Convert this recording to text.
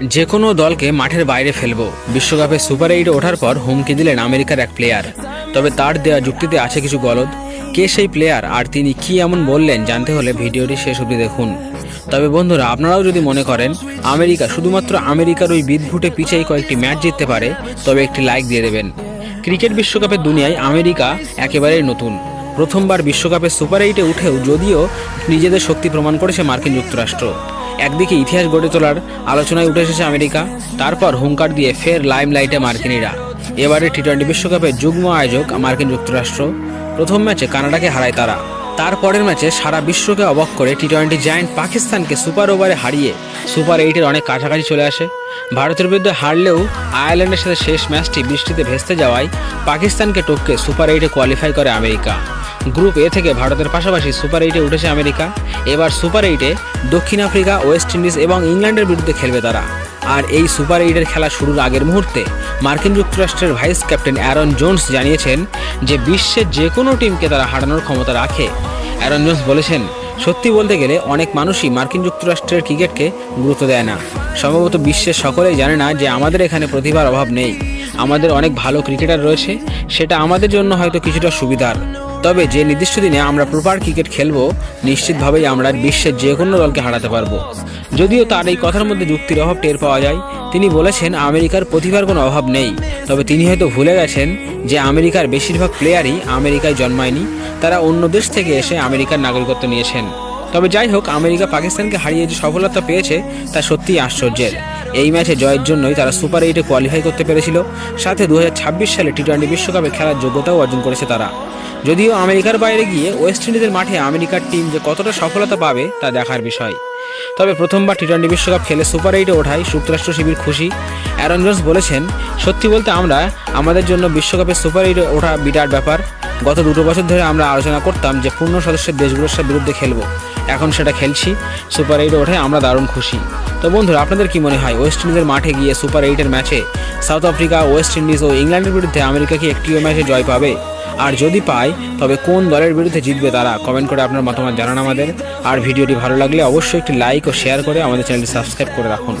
যে কোনো দলকে মাঠের বাইরে ফেলব। বিশ্বকাপে সুপার এইটে ওঠার পর হুমকি দিলেন আমেরিকার এক প্লেয়ার। তবে তার দেওয়া যুক্তিতে আছে কিছু গলদ। কে সেই প্লেয়ার আর তিনি কি এমন বললেন জানতে হলে ভিডিওটি শেষ অবধি দেখুন। তবে বন্ধুরা, আপনারাও যদি মনে করেন, আমেরিকা শুধুমাত্র আমেরিকার ওই বিদভুটে পিছিয়ে কয়েকটি ম্যাচ জিততে পারে, তবে একটি লাইক দিয়ে দেবেন। ক্রিকেট বিশ্বকাপের দুনিয়ায় আমেরিকা একেবারেই নতুন। প্রথমবার বিশ্বকাপে সুপার এইটে উঠেও যদিও নিজেদের শক্তি প্রমাণ করেছে মার্কিন যুক্তরাষ্ট্র। একদিকে ইতিহাস গড়ে তোলার আলোচনায় উঠে এসেছে আমেরিকা, তারপর হুঙ্কার দিয়ে ফের লাইম লাইমলাইটে মার্কিনিরা। এবারে টি টোয়েন্টি বিশ্বকাপের যুগ্ম আয়োজক মার্কিন যুক্তরাষ্ট্র। প্রথম ম্যাচে কানাডাকে হারায় তারা। তারপরের ম্যাচে সারা বিশ্বকে অবাক করে টি টোয়েন্টি জায়ান্ট পাকিস্তানকে সুপার ওভারে হারিয়ে সুপার এইটের অনেক কাছাকাছি চলে আসে। ভারতের বিরুদ্ধে হারলেও আয়ারল্যান্ডের সাথে শেষ ম্যাচটি বৃষ্টিতে ভেস্তে যাওয়ায় পাকিস্তানকে টপকে সুপার এইটে কোয়ালিফাই করে আমেরিকা। গ্রুপ এ থেকে ভারতের পাশাপাশি সুপার এইটে উঠেছে আমেরিকা। এবার সুপার এইটে দক্ষিণ আফ্রিকা, ওয়েস্ট ইন্ডিজ এবং ইংল্যান্ডের বিরুদ্ধে খেলবে তারা। আর এই সুপার এইটের খেলা শুরুর আগের মুহূর্তে মার্কিন যুক্তরাষ্ট্রের ভাইস ক্যাপ্টেন অ্যারন জোন্স জানিয়েছেন যে বিশ্বের যে কোনো টিমকে তারা হারানোর ক্ষমতা রাখে। অ্যারন জোন্স বলেছেন, সত্যি বলতে গেলে অনেক মানুষই মার্কিন যুক্তরাষ্ট্রের ক্রিকেটকে গুরুত্ব দেয় না। সম্ভবত বিশ্বের সকলেই জানে না যে আমাদের এখানে প্রতিভার অভাব নেই। আমাদের অনেক ভালো ক্রিকেটার রয়েছে, সেটা আমাদের জন্য হয়তো কিছুটা সুবিধার। তবে যে নির্দিষ্ট দিনে আমরা প্রপার ক্রিকেট খেলব, নিশ্চিতভাবেই আমরা বিশ্বের যে কোনো দলকে হারাতে পারব। যদিও তার এই কথার মধ্যে যুক্তির অভাব টের পাওয়া যায়। তিনি বলেছেন, আমেরিকার প্রতিভার কোনো অভাব নেই। তবে তিনি হয়তো ভুলে গেছেন যে আমেরিকার বেশিরভাগ প্লেয়ারই আমেরিকায় জন্মায়নি। তারা অন্য দেশ থেকে এসে আমেরিকার নাগরিকত্ব নিয়েছেন। তবে যাই হোক, আমেরিকা পাকিস্তানকে হারিয়ে যে সফলতা পেয়েছে, তা সত্যিই আশ্চর্যের। এই ম্যাচে জয়ের জন্যই তারা সুপার এইটে কোয়ালিফাই করতে পেরেছিল। সাথে দু হাজার ছাব্বিশ সালে টি টোয়েন্টি বিশ্বকাপে খেলার যোগ্যতাও অর্জন করেছে তারা। যদিও আমেরিকার বাইরে গিয়ে ওয়েস্ট ইন্ডিজের মাঠে আমেরিকার টিম যে কতটা সফলতা পাবে তা দেখার বিষয়। তবে প্রথমবার টি টোয়েন্টি বিশ্বকাপ খেলে সুপার এইটে ওঠায় যুক্তরাষ্ট্র শিবির খুশি। অ্যারন জোন্স বলেছেন, সত্যি বলতে আমরা আমাদের জন্য বিশ্বকাপে সুপার এইটে ওঠা বিরাট ব্যাপার। গত দুটো বছর ধরে আমরা আলোচনা করতাম যে পূর্ণ সদস্যের দেশগুলোর বিরুদ্ধে খেলব। এখন সেটা খেলছি সুপার এইটে ওঠে, আমরা দারুণ খুশি। তো বন্ধুরা, আপনাদের কি মনে হয় ওয়েস্ট ইন্ডিজের মাঠে গিয়ে সুপার এইটের ম্যাচে সাউথ আফ্রিকা ওয়েস্ট ইন্ডিজ ও ইংল্যান্ডের বিরুদ্ধে আমেরিকা কি একটিও ম্যাচে জয় পাবে? আর যদি পায়, তবে কোন দলের বিরুদ্ধে জিতবে তারা? কমেন্ট করে আপনার মতামত জানান আমাদের। আর ভিডিওটি ভালো লাগলে অবশ্যই একটি লাইক ও শেয়ার করে আমাদের চ্যানেলটি সাবস্ক্রাইব করে রাখুন।